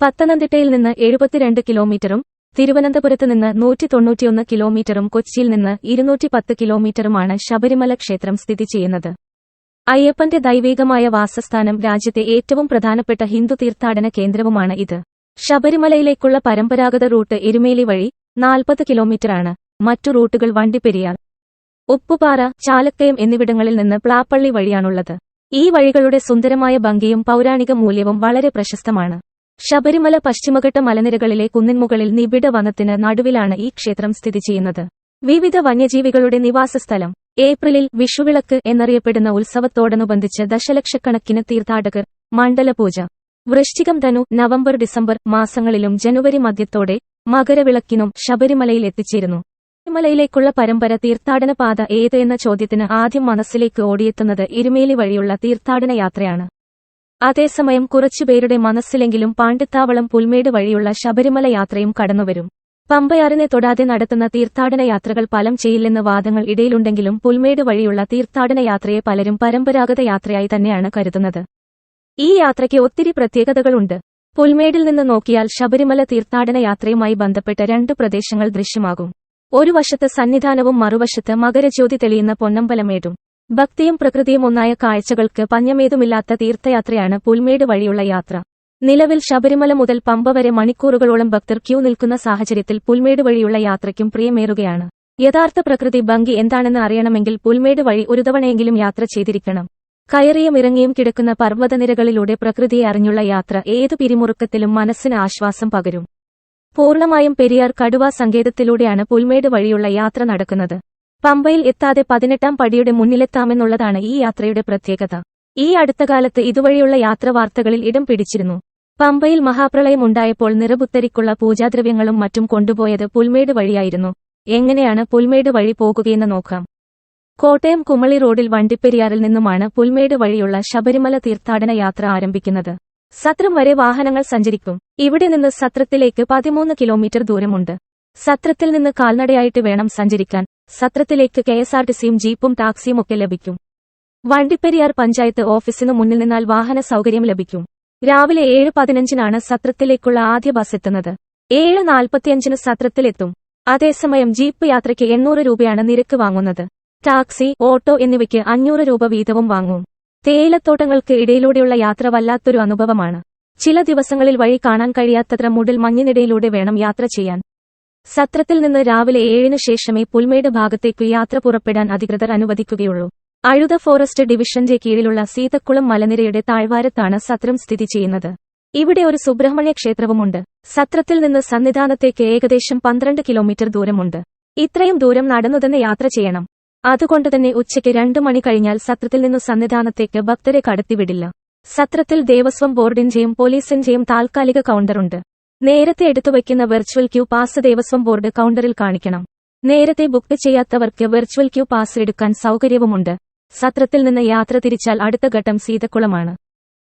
പത്തനംതിട്ടയിൽ നിന്ന് എഴുപത്തിരണ്ട് കിലോമീറ്ററും തിരുവനന്തപുരത്ത് നിന്ന് നൂറ്റി തൊണ്ണൂറ്റിയൊന്ന് കിലോമീറ്ററും കൊച്ചിയിൽ നിന്ന് ഇരുന്നൂറ്റി പത്ത് കിലോമീറ്ററുമാണ് ശബരിമല ക്ഷേത്രം സ്ഥിതി ചെയ്യുന്നത്. അയ്യപ്പന്റെ ദൈവികമായ വാസസ്ഥാനം രാജ്യത്തെ ഏറ്റവും പ്രധാനപ്പെട്ട ഹിന്ദു തീർത്ഥാടന കേന്ദ്രവുമാണ് ഇത്. ശബരിമലയിലേക്കുള്ള പരമ്പരാഗത റൂട്ട് എരുമേലി വഴി നാൽപ്പത് കിലോമീറ്ററാണ്. മറ്റു റൂട്ടുകൾ വണ്ടിപ്പെരിയാർ ഉപ്പുപാറ ചാലക്കയം എന്നിവിടങ്ങളിൽ നിന്ന് പ്ലാപ്പള്ളി വഴിയാണുള്ളത്. ഈ വഴികളുടെ സുന്ദരമായ ഭംഗിയും പൗരാണിക മൂല്യവും വളരെ പ്രശസ്തമാണ്. ശബരിമല പശ്ചിമഘട്ട മലനിരകളിലെ കുന്നിൻമുകളിൽ നിബിഡ വനത്തിന് നടുവിലാണ് ഈ ക്ഷേത്രം സ്ഥിതി ചെയ്യുന്നത്. വിവിധ വന്യജീവികളുടെ നിവാസസ്ഥലം ഏപ്രിലിൽ വിഷുവിളക്ക് എന്നറിയപ്പെടുന്ന ഉത്സവത്തോടനുബന്ധിച്ച് ദശലക്ഷക്കണക്കിന് തീർത്ഥാടകർ മണ്ഡലപൂജ വൃശ്ചികം ധനു നവംബർ ഡിസംബർ മാസങ്ങളിലും ജനുവരി മധ്യത്തോടെ മകരവിളക്കിനും ശബരിമലയിൽ എത്തിച്ചേരുന്നു. ശബരിമലയിലേക്കുള്ള പരമ്പര തീർത്ഥാടന പാത ഏത് എന്ന ചോദ്യത്തിന് ആദ്യം മനസ്സിലേക്ക് ഓടിയെത്തുന്നത് ഇരുമേലി വഴിയുള്ള തീർത്ഥാടന യാത്രയാണ്. അതേസമയം കുറച്ചുപേരുടെ മനസ്സിലെങ്കിലും പാണ്ടിത്താവളം പുൽമേട് വഴിയുള്ള ശബരിമല യാത്രയും കടന്നുവരും. പമ്പയാറിനെ തൊടാതെ നടത്തുന്ന തീർത്ഥാടന യാത്രകൾ പലം ചെയ്യില്ലെന്ന് വാദങ്ങൾ ഇടയിലുണ്ടെങ്കിലും പുൽമേട് വഴിയുള്ള തീർത്ഥാടന യാത്രയെ പലരും പരമ്പരാഗത യാത്രയായി തന്നെയാണ് കരുതുന്നത്. ഈ യാത്രയ്ക്ക് ഒത്തിരി പ്രത്യേകതകളുണ്ട്. പുൽമേടിൽ നിന്ന് നോക്കിയാൽ ശബരിമല തീർത്ഥാടന യാത്രയുമായി ബന്ധപ്പെട്ട രണ്ട് പ്രദേശങ്ങൾ ദൃശ്യമാകും. ഒരു വശത്ത് സന്നിധാനവും മറുവശത്ത് മകരജ്യോതി തെളിയുന്ന പൊന്നമ്പലമേടും. ഭക്തിയും പ്രകൃതിയും ഒന്നായ കാഴ്ചകൾക്ക് പഞ്ഞമേതുമില്ലാത്ത തീർത്ഥയാത്രയാണ് പുൽമേട് വഴിയുള്ള യാത്ര. നിലവിൽ ശബരിമല മുതൽ പമ്പ വരെ മണിക്കൂറുകളോളം ഭക്തർ ക്യൂ നിൽക്കുന്ന സാഹചര്യത്തിൽ പുൽമേട് വഴിയുള്ള യാത്രയ്ക്കും പ്രിയമേറുകയാണ്. യഥാർത്ഥ പ്രകൃതി ഭംഗി എന്താണെന്ന് അറിയണമെങ്കിൽ പുൽമേട് വഴി ഒരു തവണയെങ്കിലും യാത്ര ചെയ്തിരിക്കണം. കയറിയും ഇറങ്ങിയും കിടക്കുന്ന പർവതനിരകളിലൂടെ പ്രകൃതിയെ അറിഞ്ഞുള്ള യാത്ര ഏതു പിരിമുറുക്കത്തിലും മനസ്സിന് ആശ്വാസം പകരും. പൂർണമായും പെരിയാർ കടുവ സങ്കേതത്തിലൂടെയാണ് പുൽമേട് വഴിയുള്ള യാത്ര നടക്കുന്നത്. പമ്പയിൽ എത്താതെ പതിനെട്ടാം പടിയുടെ മുന്നിലെത്താമെന്നുള്ളതാണ് ഈ യാത്രയുടെ പ്രത്യേകത. ഈ അടുത്ത കാലത്ത് ഇതുവഴിയുള്ള യാത്ര വാർത്തകളിൽ ഇടം പിടിച്ചിരുന്നു. പമ്പയിൽ മഹാപ്രളയം ഉണ്ടായപ്പോൾ നിറപുത്തരിക്കുള്ള പൂജാദ്രവ്യങ്ങളും മറ്റും കൊണ്ടുപോയത് പുൽമേട് വഴിയായിരുന്നു. എങ്ങനെയാണ് പുൽമേട് വഴി പോകുകയെന്ന് നോക്കാം. കോട്ടയം കുമളി റോഡിൽ വണ്ടിപ്പെരിയാറിൽ നിന്നുമാണ് പുൽമേട് വഴിയുള്ള ശബരിമല തീർത്ഥാടന യാത്ര ആരംഭിക്കുന്നത്. സത്രം വരെ വാഹനങ്ങൾ സഞ്ചരിക്കും. ഇവിടെ നിന്ന് സത്രത്തിലേക്ക് പതിമൂന്ന് കിലോമീറ്റർ ദൂരമുണ്ട്. സത്രത്തിൽ നിന്ന് കാൽനടയായിട്ട് വേണം സഞ്ചരിക്കാൻ. സത്രത്തിലേക്ക് കെഎസ്ആർടിസിയും ജീപ്പും ടാക്സിയും ഒക്കെ ലഭിക്കും. വണ്ടിപ്പെരിയാർ പഞ്ചായത്ത് ഓഫീസിനു മുന്നിൽ നിന്നാൽ വാഹന സൗകര്യം ലഭിക്കും. രാവിലെ ഏഴ് പതിനഞ്ചിനാണ് സത്രത്തിലേക്കുള്ള ആദ്യ ബസ് എത്തുന്നത്. ഏഴ് നാൽപ്പത്തിയഞ്ചിന് സത്രത്തിലെത്തും. അതേസമയം ജീപ്പ് യാത്രയ്ക്ക് എണ്ണൂറ് രൂപയാണ് നിരക്ക് വാങ്ങുന്നത്. ടാക്സി ഓട്ടോ എന്നിവയ്ക്ക് അഞ്ഞൂറ് രൂപ വീതവും വാങ്ങും. തേയിലത്തോട്ടങ്ങൾക്ക് ഇടയിലൂടെയുള്ള യാത്ര വല്ലാത്തൊരു അനുഭവമാണ്. ചില ദിവസങ്ങളിൽ വഴി കാണാൻ കഴിയാത്തത്ര മുടിൽ മഞ്ഞിനിടയിലൂടെ വേണം യാത്ര ചെയ്യാൻ. സത്രത്തിൽ നിന്ന് രാവിലെ ഏഴിനു ശേഷമേ പുൽമേട് ഭാഗത്തേക്ക് യാത്ര പുറപ്പെടാൻ അധികൃതർ അനുവദിക്കുകയുള്ളൂ. അഴുത ഫോറസ്റ്റ് ഡിവിഷന്റെ കീഴിലുള്ള സീതക്കുളം മലനിരയുടെ താഴ്വാരത്താണ് സത്രം സ്ഥിതി ചെയ്യുന്നത്. ഇവിടെ ഒരു സുബ്രഹ്മണ്യ ക്ഷേത്രവുമുണ്ട്. സത്രത്തിൽ നിന്ന് സന്നിധാനത്തേക്ക് ഏകദേശം പന്ത്രണ്ട് കിലോമീറ്റർ ദൂരമുണ്ട്. ഇത്രയും ദൂരം നടന്നുതന്നെ യാത്ര ചെയ്യണം. അതുകൊണ്ടുതന്നെ ഉച്ചയ്ക്ക് രണ്ടു മണി കഴിഞ്ഞാൽ സത്രത്തിൽ നിന്ന് സന്നിധാനത്തേക്ക് ഭക്തരെ കടത്തിവിടില്ല. സത്രത്തിൽ ദേവസ്വം ബോർഡിന്റെയും പോലീസിന്റെയും താൽക്കാലിക കൗണ്ടറുണ്ട്. നേരത്തെ എടുത്തു എടുത്തുവയ്ക്കുന്ന virtual queue pass Devaswom board കൗണ്ടറിൽ കാണിക്കണം. നേരത്തെ ബുക്ക് ചെയ്യാത്തവർക്ക് വെർച്വൽ ക്യൂ പാസ് എടുക്കാൻ സൗകര്യവുമുണ്ട്. സത്രത്തിൽ നിന്ന് യാത്ര തിരിച്ചാൽ അടുത്ത ഘട്ടം സീതക്കുളമാണ്.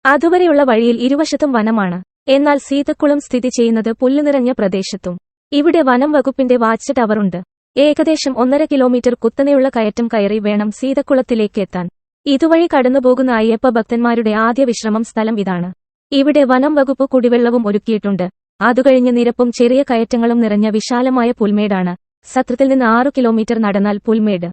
അതുവരെയുള്ള വഴിയിൽ ഇരുവശത്തും വനമാണ്. എന്നാൽ സീതക്കുളം സ്ഥിതി ചെയ്യുന്നത് പുല്ലുനിറഞ്ഞ പ്രദേശത്തും. ഇവിടെ വനം വകുപ്പിന്റെ വാച്ച് ടവറുണ്ട് ഏകദേശം ഒന്നര കിലോമീറ്റർ കുത്തനെയുള്ള കയറ്റം കയറി വേണം സീതക്കുളത്തിലേക്ക് എത്താൻ. ഇതുവഴി കടന്നുപോകുന്ന അയ്യപ്പ ഭക്തന്മാരുടെ ആദ്യ വിശ്രമം സ്ഥലം ഇതാണ്. ഇവിടെ വനം വകുപ്പ് കുടിവെള്ളവും ഒരുക്കിയിട്ടുണ്ട്. അതുകഴിഞ്ഞ് നിരപ്പും ചെറിയ കയറ്റങ്ങളും നിറഞ്ഞ വിശാലമായ പുൽമേടാണ്. സത്രത്തിൽ നിന്ന് ആറു കിലോമീറ്റർ നടന്നാൽ പുൽമേട്.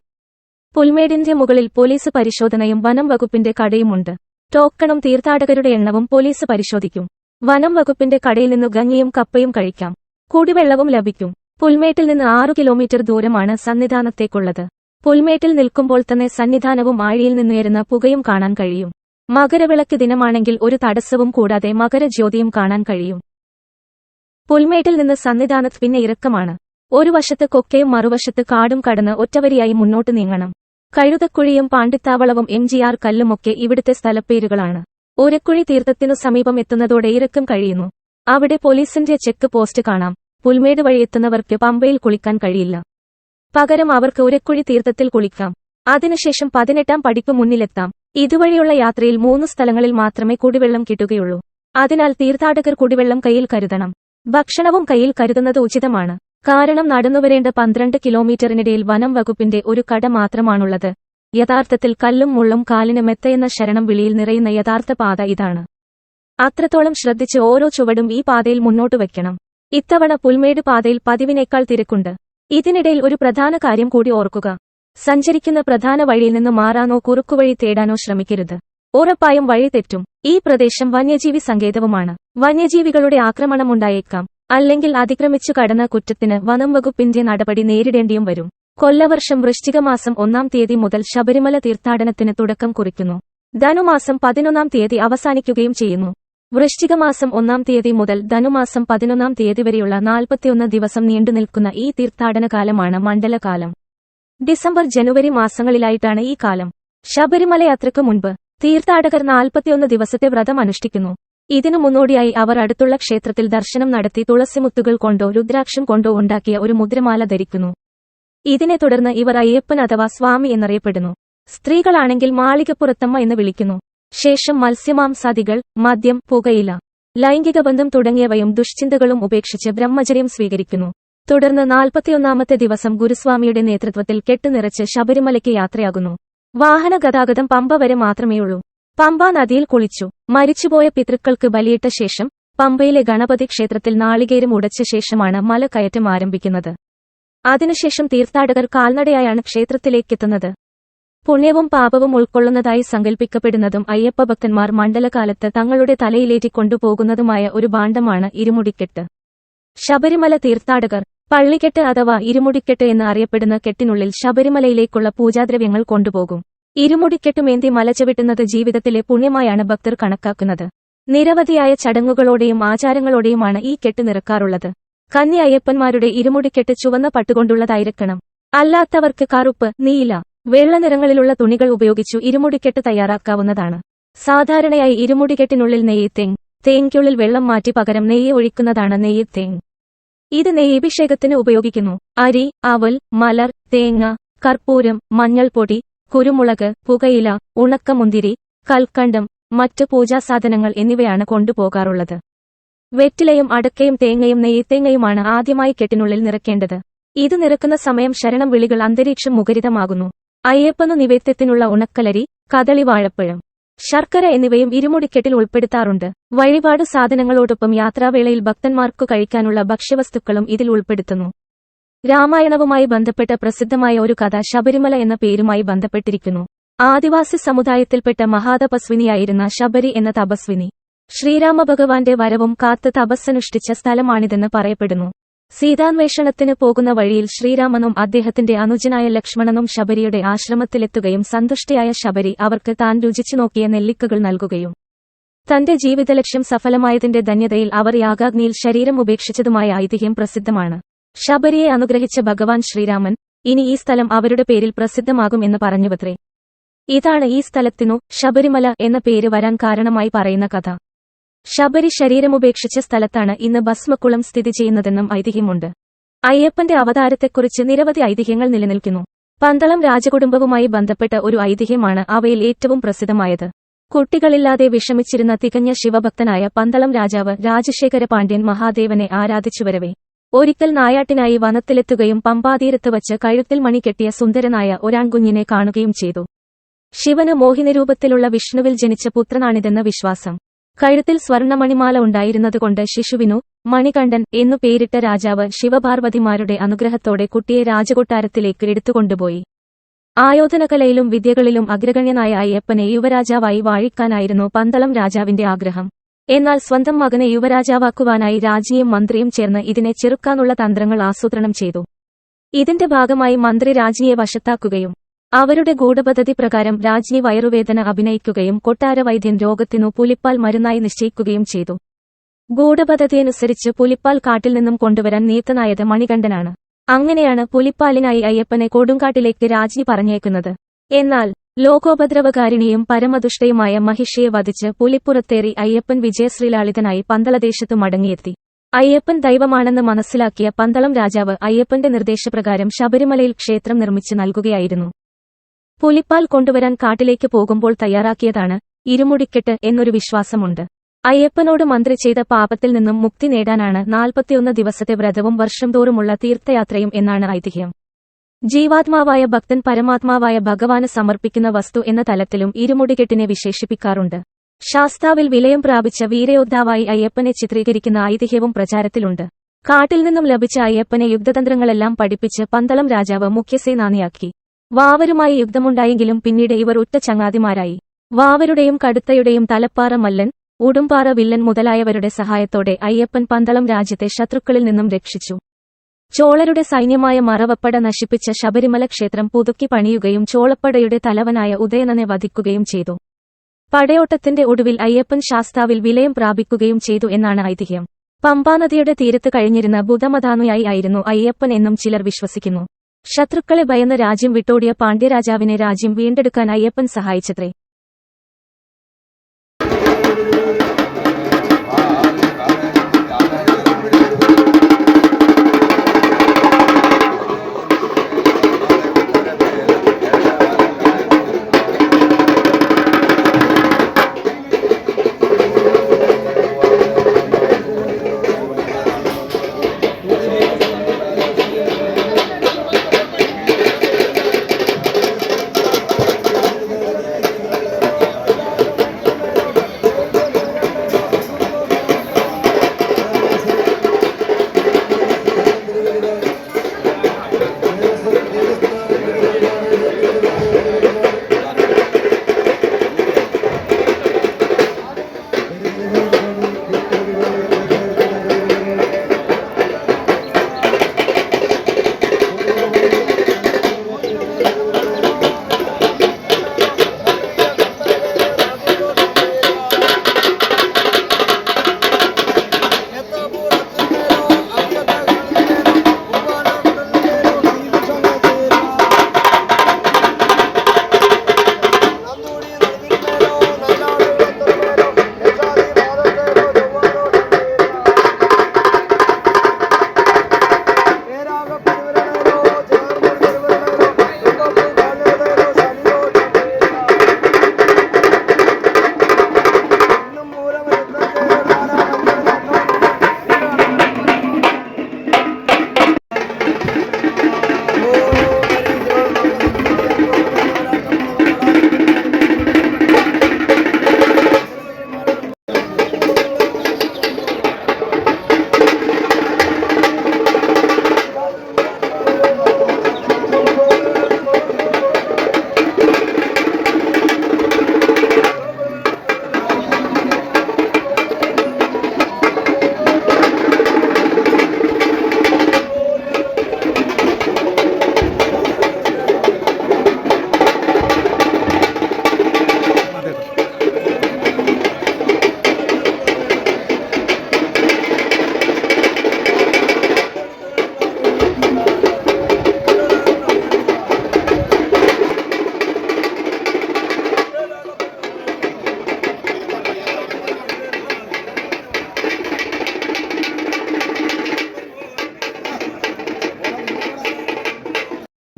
പുൽമേടിന്റെ മുകളിൽ പോലീസ് പരിശോധനയും വനം വകുപ്പിന്റെ കടയുമുണ്ട്. ടോക്കണും തീർത്ഥാടകരുടെ എണ്ണവും പോലീസ് പരിശോധിക്കും. വനം വകുപ്പിന്റെ കടയിൽ നിന്ന് ഗംഗയും കപ്പയും കഴിക്കാം. കുടിവെള്ളവും ലഭിക്കും. പുൽമേട്ടിൽ നിന്ന് ആറു കിലോമീറ്റർ ദൂരമാണ് സന്നിധാനത്തേക്കുള്ളത്. പുൽമേട്ടിൽ നിൽക്കുമ്പോൾ തന്നെ സന്നിധാനവും ആഴിയിൽ നിന്നുയരുന്ന പുകയും കാണാൻ കഴിയും. മകരവിളക്ക് ദിനമാണെങ്കിൽ ഒരു തടസ്സവും കൂടാതെ മകരജ്യോതിയും കാണാൻ കഴിയും. പുൽമേട്ടിൽ നിന്ന് സന്നിധാനത്ത് പിന്നെ ഇറക്കമാണ്. ഒരു വശത്ത് കൊക്കയും മറുവശത്ത് കാടും കടന്ന് ഒറ്റവരിയായി മുന്നോട്ട് നീങ്ങണം. കഴുതക്കുഴിയും പാണ്ടിത്താവളവും എം ജി ആർ കല്ലുമൊക്കെ ഇവിടുത്തെ സ്ഥലപ്പേരുകളാണ്. ഓരക്കുഴി തീർത്ഥത്തിനു സമീപം എത്തുന്നതോടെ ഇറക്കം കഴിയുന്നു. അവിടെ പോലീസിന്റെ ചെക്ക് പോസ്റ്റ് കാണാം. പുൽമേട് വഴി എത്തുന്നവർക്ക് പമ്പയിൽ കുളിക്കാൻ കഴിയില്ല. പകരം അവർക്ക് ഉരക്കുഴി തീർത്ഥത്തിൽ കുളിക്കാം. അതിനുശേഷം പതിനെട്ടാം പടിക്ക് മുന്നിലെത്താം. ഇതുവഴിയുള്ള യാത്രയിൽ മൂന്ന് സ്ഥലങ്ങളിൽ മാത്രമേ കുടിവെള്ളം കിട്ടുകയുള്ളൂ. അതിനാൽ തീർത്ഥാടകർ കുടിവെള്ളം കയ്യിൽ കരുതണം. ഭക്ഷണവും കയ്യിൽ കരുതുന്നത് ഉചിതമാണ്. കാരണം നടന്നുവരേണ്ട പന്ത്രണ്ട് കിലോമീറ്ററിനിടയിൽ വനം വകുപ്പിന്റെ ഒരു കട മാത്രമാണുള്ളത്. യഥാർത്ഥത്തിൽ കല്ലും മുള്ളും കാലിന് മെത്തയെന്ന ശരണം വിളിയിൽ നിറയുന്ന യഥാർത്ഥ പാത ഇതാണ്. അത്രത്തോളം ശ്രദ്ധിച്ച് ഓരോ ചുവടും ഈ പാതയിൽ മുന്നോട്ട് വയ്ക്കണം. ഇത്തവണ പുൽമേട് പാതയിൽ പതിവിനേക്കാൾ തിരക്കുണ്ട്. ഇതിനിടയിൽ ഒരു പ്രധാന കാര്യം കൂടി ഓർക്കുക. സഞ്ചരിക്കുന്ന പ്രധാന വഴിയിൽ നിന്ന് മാറാനോ കുറുക്കുവഴി തേടാനോ ശ്രമിക്കരുത്. ഉറപ്പായും വഴി തെറ്റും. ഈ പ്രദേശം വന്യജീവി സങ്കേതവുമാണ്. വന്യജീവികളുടെ ആക്രമണമുണ്ടായേക്കാം. അല്ലെങ്കിൽ അതിക്രമിച്ചു കടന്ന കുറ്റത്തിന് വനം വകുപ്പിന്റെ നടപടി നേരിടേണ്ടിയും വരും. കൊല്ലവർഷം വൃശ്ചിക മാസം ഒന്നാം തീയതി മുതൽ ശബരിമല തീർത്ഥാടനത്തിന് തുടക്കം കുറിക്കുന്നു. ധനുമാസം പതിനൊന്നാം തീയതി അവസാനിക്കുകയും ചെയ്യുന്നു. വൃശ്ചിക മാസം ഒന്നാം തീയതി മുതൽ ധനുമാസം പതിനൊന്നാം തീയതി വരെയുള്ള നാൽപ്പത്തിയൊന്ന് ദിവസം നീണ്ടുനിൽക്കുന്ന ഈ തീർത്ഥാടന കാലമാണ് മണ്ഡലകാലം. ഡിസംബർ ജനുവരി മാസങ്ങളിലായിട്ടാണ് ഈ കാലം. ശബരിമല യാത്രയ്ക്ക് മുൻപ് തീർത്ഥാടകർ നാൽപ്പത്തിയൊന്ന് ദിവസത്തെ വ്രതം അനുഷ്ഠിക്കുന്നു. ഇതിനു മുന്നോടിയായി അവർ അടുത്തുള്ള ക്ഷേത്രത്തിൽ ദർശനം നടത്തി തുളസിമുത്തുകൾ കൊണ്ടോ രുദ്രാക്ഷം കൊണ്ടോ ഉണ്ടാക്കിയ ഒരു മുദ്രമാല ധരിക്കുന്നു. ഇതിനെ തുടർന്ന് ഇവർ അയ്യപ്പൻ അഥവാ സ്വാമി എന്നറിയപ്പെടുന്നു. സ്ത്രീകളാണെങ്കിൽ മാളികപ്പുറത്തമ്മ എന്ന് വിളിക്കുന്നു. ശേഷം മത്സ്യമാംസാദികൾ മദ്യം പുകയില ലൈംഗിക ബന്ധം തുടങ്ങിയവയും ദുഷ്ചിന്തകളും ഉപേക്ഷിച്ച് ബ്രഹ്മചര്യം സ്വീകരിക്കുന്നു. തുടർന്ന് നാൽപ്പത്തിയൊന്നാമത്തെ ദിവസം ഗുരുസ്വാമിയുടെ നേതൃത്വത്തിൽ കെട്ടുനിറച്ച് ശബരിമലയ്ക്ക് യാത്രയാകുന്നു. വാഹന ഗതാഗതം പമ്പ വരെ മാത്രമേയുള്ളൂ പമ്പ നദിയിൽ കുളിച്ചു. മരിച്ചുപോയ പിതൃക്കൾക്ക് ബലിയിട്ട ശേഷം പമ്പയിലെ ഗണപതി ക്ഷേത്രത്തിൽ നാളികേരം ഉടച്ച ശേഷമാണ് മല കയറ്റം ആരംഭിക്കുന്നത്. അതിനുശേഷം തീർത്ഥാടകർ കാൽനടയായാണ് ക്ഷേത്രത്തിലേക്കെത്തുന്നത്. പുണ്യവും പാപവും ഉൾക്കൊള്ളുന്നതായി സങ്കൽപ്പിക്കപ്പെടുന്നതും അയ്യപ്പ ഭക്തന്മാർ മണ്ഡലകാലത്ത് തങ്ങളുടെ തലയിലേറ്റി കൊണ്ടുപോകുന്നതുമായ ഒരു ഭാണ്ഡമാണ് ഇരുമുടിക്കെട്ട്. ശബരിമല തീർത്ഥാടകർ പള്ളിക്കെട്ട് അഥവാ ഇരുമുടിക്കെട്ട് എന്ന് അറിയപ്പെടുന്ന കെട്ടിനുള്ളിൽ ശബരിമലയിലേക്കുള്ള പൂജാദ്രവ്യങ്ങൾ കൊണ്ടുപോകും. ഇരുമുടിക്കെട്ടുമേന്തി മലചവിട്ടുന്നത് ജീവിതത്തിലെ പുണ്യമായാണ് ഭക്തർ കണക്കാക്കുന്നത്. നിരവധിയായ ചടങ്ങുകളോടെയും ആചാരങ്ങളോടെയുമാണ് ഈ കെട്ട് നിറക്കാറുള്ളത്. കന്നി അയ്യപ്പന്മാരുടെ ഇരുമുടിക്കെട്ട് ചുവന്ന പട്ടുകൊണ്ടുള്ളതായിരിക്കണം. അല്ലാത്തവർക്ക് കറുപ്പ് നീല വെള്ള നിറങ്ങളിലുള്ള തുണികൾ ഉപയോഗിച്ചു ഇരുമുടിക്കെട്ട് തയ്യാറാക്കാവുന്നതാണ്. സാധാരണയായി ഇരുമുടിക്കെട്ടിനുള്ളിൽ നെയ്യ് തെങ് തേങ്ങയ്ക്കുള്ളിൽ വെള്ളം മാറ്റി പകരം നെയ്യ് ഒഴിക്കുന്നതാണ് നെയ്യ് തെങ് ഇത് നെയ്യഭിഷേകത്തിന് ഉപയോഗിക്കുന്നു. അരി അവൽ മലർ തേങ്ങ കർപ്പൂരം മഞ്ഞൾപ്പൊടി കുരുമുളക് പുകയില ഉണക്കമുന്തിരി കൽക്കണ്ടം മറ്റ് പൂജാസാധനങ്ങൾ എന്നിവയാണ് കൊണ്ടുപോകാറുള്ളത്. വെറ്റിലയും അടക്കയും തേങ്ങയും നെയ്ത്തേങ്ങയുമാണ് ആദ്യമായി കെട്ടിനുള്ളിൽ നിറക്കേണ്ടത് ഇത് നിറക്കുന്ന സമയം ശരണം വിളികൾ അന്തരീക്ഷം മുഖരിതമാകുന്നു. അയ്യപ്പനു നിവേദ്യത്തിനുള്ള ഉണക്കലരി കദളി വാഴപ്പഴം. ശർക്കര എന്നിവയും ഇരുമുടിക്കെട്ടിൽ ഉൾപ്പെടുത്താറുണ്ട്. വഴിപാട് സാധനങ്ങളോടൊപ്പം യാത്രാവേളയിൽ ഭക്തന്മാർക്കു കഴിക്കാനുള്ള ഭക്ഷ്യവസ്തുക്കളും ഇതിൽ ഉൾപ്പെടുത്തുന്നു. രാമായണവുമായി ബന്ധപ്പെട്ട പ്രസിദ്ധമായ ഒരു കഥ ശബരിമല എന്ന പേരുമായി ബന്ധപ്പെട്ടിരിക്കുന്നു. ആദിവാസി സമുദായത്തിൽപ്പെട്ട മഹാതപസ്വിനിയായിരുന്ന ശബരി എന്ന തപസ്വിനി. ശ്രീരാമഭഗവാന്റെ വരവും കാത്ത് തപസ്സനുഷ്ഠിച്ച സ്ഥലമാണിതെന്ന് പറയപ്പെടുന്നു. സീതാന്വേഷണത്തിന് പോകുന്ന വഴിയിൽ ശ്രീരാമനും അദ്ദേഹത്തിന്റെ അനുജനായ ലക്ഷ്മണനും ശബരിയുടെ ആശ്രമത്തിലെത്തുകയും സന്തുഷ്ടയായ ശബരി അവർക്ക് താൻ രുചിച്ചു നോക്കിയ നെല്ലിക്കകൾ നൽകുകയും തന്റെ ജീവിതലക്ഷ്യം സഫലമായതിന്റെ ധന്യതയിൽ അവർ യാഗാഗ്നിയിൽ ശരീരം ഉപേക്ഷിച്ചതുമായ ഐതിഹ്യം പ്രസിദ്ധമാണ്. ശബരിയെ അനുഗ്രഹിച്ച ഭഗവാൻ ശ്രീരാമൻ ഇനി ഈ സ്ഥലം അവരുടെ പേരിൽ പ്രസിദ്ധമാകും എന്ന് പറഞ്ഞുവത്രേ. ഇതാണ് ഈ സ്ഥലത്തിനു ശബരിമല എന്ന പേര് വരാൻ കാരണമായി പറയുന്ന കഥ. ശബരി ശരീരമുപേക്ഷിച്ച സ്ഥലത്താണ് ഇന്ന് ഭസ്മക്കുളം സ്ഥിതി ചെയ്യുന്നതെന്നും ഐതിഹ്യമുണ്ട്. അയ്യപ്പന്റെ അവതാരത്തെക്കുറിച്ച് നിരവധി ഐതിഹ്യങ്ങൾ നിലനിൽക്കുന്നു. പന്തളം രാജകുടുംബവുമായി ബന്ധപ്പെട്ട ഒരു ഐതിഹ്യമാണ് അവയിൽ ഏറ്റവും പ്രസിദ്ധമായത്. കുട്ടികളില്ലാതെ വിഷമിച്ചിരുന്ന തികഞ്ഞ ശിവഭക്തനായ പന്തളം രാജാവ് രാജശേഖര പാണ്ഡ്യൻ മഹാദേവനെ ആരാധിച്ചുവരവേ. ഒരിക്കൽ നായാട്ടിനായി വനത്തിലെത്തുകയും പമ്പാതീരത്ത് വച്ച് കഴുത്തിൽ മണി കെട്ടിയ സുന്ദരനായ ഒരാൺകുഞ്ഞിനെ കാണുകയും ചെയ്തു. ശിവന് മോഹിനിരൂപത്തിലുള്ള വിഷ്ണുവിൽ ജനിച്ച പുത്രനാണിതെന്ന വിശ്വാസം. കഴുത്തിൽ സ്വർണമണിമാല ഉണ്ടായിരുന്നതുകൊണ്ട് ശിശുവിനു മണികണ്ഠൻ എന്നു പേരിട്ട രാജാവ് ശിവപാർവതിമാരുടെ അനുഗ്രഹത്തോടെ കുട്ടിയെ രാജകൊട്ടാരത്തിലേക്ക് എടുത്തുകൊണ്ടുപോയി. ആയോധനകലയിലും വിദ്യകളിലും അഗ്രഗണ്യനായ അയ്യപ്പനെ യുവരാജാവായി വാഴിക്കാനായിരുന്നു പന്തളം രാജാവിന്റെ ആഗ്രഹം. എന്നാൽ സ്വന്തം മകനെ യുവരാജാവാക്കുവാനായി രാജിയും മന്ത്രിയും ചേർന്ന് ഇതിനെ ചെറുക്കാനുള്ള തന്ത്രങ്ങൾ ആസൂത്രണം ചെയ്തു. ഇതിന്റെ ഭാഗമായി മന്ത്രി രാജിയെ വശത്താക്കുകയും അവരുടെ ഗൂഢപദ്ധതി പ്രകാരം രാജ്ഞി വയറുവേദന അഭിനയിക്കുകയും കൊട്ടാരവൈദ്യൻ രോഗത്തിനു പുലിപ്പാൽ മരുന്നായി നിശ്ചയിക്കുകയും ചെയ്തു. ഗൂഢപദ്ധതിയനുസരിച്ച് പുലിപ്പാൽ കാട്ടിൽ നിന്നും കൊണ്ടുവരാൻ നീത്തനായത് മണികണ്ഠനാണ്. അങ്ങനെയാണ് പുലിപ്പാലിനായി അയ്യപ്പനെ കൊടുങ്കാട്ടിലേക്ക് രാജ്ഞി പറഞ്ഞേക്കുന്നത്. എന്നാൽ ലോകോപദ്രവകാരിണിയും പരമദുഷ്ടയുമായ മഹിഷയെ വധിച്ച് പുലിപ്പുറത്തേറി അയ്യപ്പൻ വിജയശ്രീലാളിതനായി പന്തളദേശത്തു മടങ്ങിയെത്തി. അയ്യപ്പൻ ദൈവമാണെന്ന് മനസ്സിലാക്കിയ പന്തളം രാജാവ് അയ്യപ്പന്റെ നിർദ്ദേശപ്രകാരം ശബരിമലയിൽ ക്ഷേത്രം നിർമ്മിച്ചു നൽകുകയായിരുന്നു. പുലിപ്പാൽ കൊണ്ടുവരാൻ കാട്ടിലേക്ക് പോകുമ്പോൾ തയ്യാറാക്കിയതാണ് ഇരുമുടിക്കെട്ട് എന്നൊരു വിശ്വാസമുണ്ട്. അയ്യപ്പനോട് മന്ത്രി ചെയ്ത പാപത്തിൽ നിന്നും മുക്തി നേടാനാണ് നാൽപ്പത്തിയൊന്ന് ദിവസത്തെ വ്രതവും വർഷം തോറുമുള്ള തീർത്ഥയാത്രയും എന്നാണ് ഐതിഹ്യം. ജീവാത്മാവായ ഭക്തൻ പരമാത്മാവായ ഭഗവാന് സമർപ്പിക്കുന്ന വസ്തു എന്ന തലത്തിലും ഇരുമുടികെട്ടിനെ വിശേഷിപ്പിക്കാറുണ്ട്. ശാസ്താവിൽ വിലയം പ്രാപിച്ച വീരയോദ്ധാവായി അയ്യപ്പനെ ചിത്രീകരിക്കുന്ന ഐതിഹ്യവും പ്രചാരത്തിലുണ്ട്. കാട്ടിൽ നിന്നും ലഭിച്ച അയ്യപ്പനെ യുദ്ധതന്ത്രങ്ങളെല്ലാം പഠിപ്പിച്ച് പന്തളം രാജാവ് മുഖ്യസേനാനിയാക്കി. വാവരുമായി യുദ്ധമുണ്ടായെങ്കിലും പിന്നീട് ഇവർ ഉറ്റ ചങ്ങാതിമാരായി. വാവരുടെയും കടുത്തയുടെയും തലപ്പാറ മല്ലൻ ഉടുമ്പാറ വില്ലൻ മുതലായവരുടെ സഹായത്തോടെ അയ്യപ്പൻ പന്തളം രാജ്യത്തെ ശത്രുക്കളിൽ നിന്നും രക്ഷിച്ചു. ചോളരുടെ സൈന്യമായ മറവപ്പട നശിപ്പിച്ച ശബരിമല ക്ഷേത്രം പുതുക്കി പണിയുകയും ചോളപ്പടയുടെ തലവനായ ഉദയനനെ വധിക്കുകയും ചെയ്തു. പടയോട്ടത്തിന്റെ ഒടുവിൽ അയ്യപ്പൻ ശാസ്താവിൽ വിലയം പ്രാപിക്കുകയും ചെയ്തു എന്നാണ് ഐതിഹ്യം. പമ്പാനദിയുടെ തീരത്ത് കഴിഞ്ഞിരുന്ന ബുധമതാനുയായി ആയിരുന്നു അയ്യപ്പൻ എന്നും ചിലർ വിശ്വസിക്കുന്നു. ശത്രുക്കളെ ഭയന്ന് രാജ്യം വിട്ടോടിയ പാണ്ഡ്യരാജാവിനെ രാജ്യം വീണ്ടെടുക്കാൻ അയ്യപ്പൻ സഹായിച്ചത്രേ.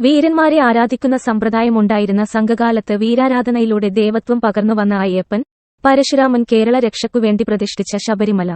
വീരന്മാരെ ആരാധിക്കുന്ന സമ്പ്രദായമുണ്ടായിരുന്ന സംഘകാലത്ത് വീരാരാധനയിലൂടെ ദേവത്വം പകർന്നു വന്ന അയ്യപ്പൻ പരശുരാമൻ കേരള രക്ഷയ്ക്കുവേണ്ടി പ്രതിഷ്ഠിച്ച ശബരിമല.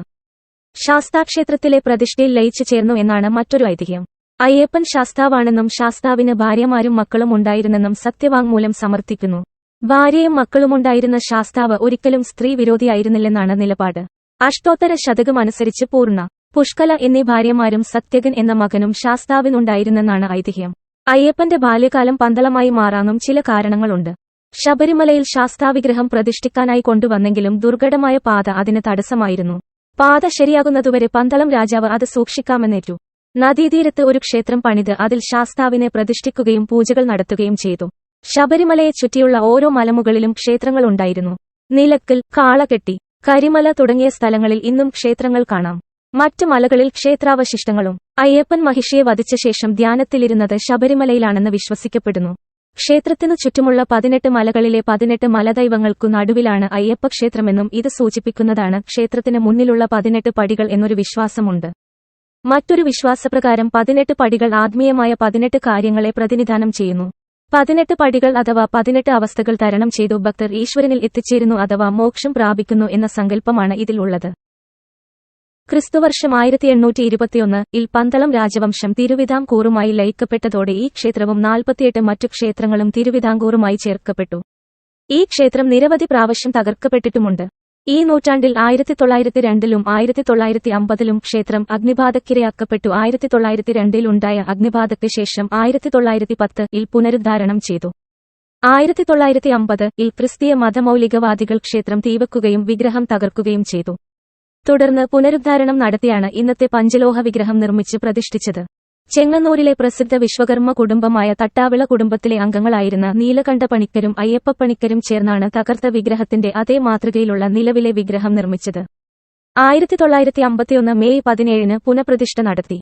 ശാസ്താക്ഷേത്രത്തിലെ പ്രതിഷ്ഠയിൽ ലയിച്ചു ചേർന്നു എന്നാണ് മറ്റൊരു ഐതിഹ്യം. അയ്യപ്പൻ ശാസ്താവാണെന്നും ശാസ്താവിന് ഭാര്യമാരും മക്കളും ഉണ്ടായിരുന്നെന്നും സത്യവാങ്മൂലം സമർത്ഥിക്കുന്നു. ഭാര്യയും മക്കളുമുണ്ടായിരുന്ന ശാസ്താവ് ഒരിക്കലും സ്ത്രീ വിരോധിയായിരുന്നില്ലെന്നാണ് നിലപാട്. അഷ്ടോത്തര ശതകം അനുസരിച്ച് പൂർണ പുഷ്കല എന്നീ ഭാര്യമാരും സത്യകൻ എന്ന മകനും ശാസ്താവിനുണ്ടായിരുന്നെന്നാണ് ഐതിഹ്യം. അയ്യപ്പന്റെ ബാല്യകാലം പന്തളമായി മാറാനും ചില കാരണങ്ങളുണ്ട്. ശബരിമലയിൽ ശാസ്താവിഗ്രഹം പ്രതിഷ്ഠിക്കാനായി കൊണ്ടുവന്നെങ്കിലും ദുർഘടമായ പാത അതിന് തടസ്സമായിരുന്നു. പാത ശരിയാകുന്നതുവരെ പന്തളം രാജാവ് അത് സൂക്ഷിക്കാമെന്നേറ്റു. നദീതീരത്ത് ഒരു ക്ഷേത്രം പണിത് അതിൽ ശാസ്താവിനെ പ്രതിഷ്ഠിക്കുകയും പൂജകൾ നടത്തുകയും ചെയ്തു. ശബരിമലയെ ചുറ്റിയുള്ള ഓരോ മലമുകളിലും ക്ഷേത്രങ്ങളുണ്ടായിരുന്നു. നിലക്കൽ കാളകെട്ടി കരിമല തുടങ്ങിയ സ്ഥലങ്ങളിൽ ഇന്നും ക്ഷേത്രങ്ങൾ കാണാം. മറ്റു മലകളിൽ ക്ഷേത്രാവശിഷ്ടങ്ങളും. അയ്യപ്പൻ മഹിഷിയെ വധിച്ച ശേഷം ധ്യാനത്തിലിരുന്നത് ശബരിമലയിലാണെന്ന് വിശ്വസിക്കപ്പെടുന്നു. ക്ഷേത്രത്തിനു ചുറ്റുമുള്ള പതിനെട്ട് മലകളിലെ പതിനെട്ട് മലദൈവങ്ങൾക്കു നടുവിലാണ് അയ്യപ്പക്ഷേത്രമെന്നും ഇത് സൂചിപ്പിക്കുന്നതാണ് ക്ഷേത്രത്തിന് മുന്നിലുള്ള പതിനെട്ട് പടികൾ എന്നൊരു വിശ്വാസമുണ്ട്. മറ്റൊരു വിശ്വാസപ്രകാരം പതിനെട്ട് പടികൾ ആത്മീയമായ പതിനെട്ട് കാര്യങ്ങളെ പ്രതിനിധാനം ചെയ്യുന്നു. പതിനെട്ട് പടികൾ അഥവാ പതിനെട്ട് അവസ്ഥകൾ തരണം ചെയ്തു ഭക്തർ ഈശ്വരനിൽ എത്തിച്ചേരുന്നു അഥവാ മോക്ഷം പ്രാപിക്കുന്നു എന്ന സങ്കല്പമാണ് ഇതിൽ ഉള്ളത് ക്രിസ്തുവർഷം ആയിരത്തി എണ്ണൂറ്റി ഇരുപത്തിയൊന്ന് ഇൽ പന്തളം രാജവംശം തിരുവിതാംകൂറുമായി ലയിക്കപ്പെട്ടതോടെ ഈ ക്ഷേത്രവും നാൽപ്പത്തിയെട്ട് മറ്റു ക്ഷേത്രങ്ങളും തിരുവിതാംകൂറുമായി ചേർക്കപ്പെട്ടു. ഈ ക്ഷേത്രം നിരവധി പ്രാവശ്യം തകർക്കപ്പെട്ടിട്ടുമുണ്ട്. ഈ നൂറ്റാണ്ടിൽ ആയിരത്തി തൊള്ളായിരത്തി രണ്ടിലും ആയിരത്തി തൊള്ളായിരത്തി അമ്പതിലും ക്ഷേത്രം അഗ്നിബാധക്കിരയാക്കപ്പെട്ടു. ആയിരത്തി തൊള്ളായിരത്തി രണ്ടിൽ ഉണ്ടായ അഗ്നിബാധയ്ക്ക് ശേഷം ആയിരത്തി തൊള്ളായിരത്തി പത്ത് ഇൽ പുനരുദ്ധാരണം ചെയ്തു. ആയിരത്തി തൊള്ളായിരത്തി അമ്പത് ഇൽ ക്രിസ്തീയ മതമൌലികവാദികൾ ക്ഷേത്രം തീവക്കുകയും വിഗ്രഹം തകർക്കുകയും ചെയ്തു. തുടർന്ന് പുനരുദ്ധാരണം നടത്തിയാണ് ഇന്നത്തെ പഞ്ചലോഹ വിഗ്രഹം നിർമ്മിച്ച് പ്രതിഷ്ഠിച്ചത്. ചെങ്ങന്നൂരിലെ പ്രസിദ്ധ വിശ്വകർമ്മ കുടുംബമായ തട്ടാവിള കുടുംബത്തിലെ അംഗങ്ങളായിരുന്ന നീലകണ്ഠ പണിക്കരും അയ്യപ്പ പണിക്കരും ചേർന്നാണ് തകർത്ത വിഗ്രഹത്തിന്റെ അതേ മാതൃകയിലുള്ള നിലവിലെ വിഗ്രഹം നിർമ്മിച്ചത്. ആയിരത്തി തൊള്ളായിരത്തി അമ്പത്തിയൊന്ന് മെയ് പതിനേഴിന് പുനഃപ്രതിഷ്ഠ നടത്തി.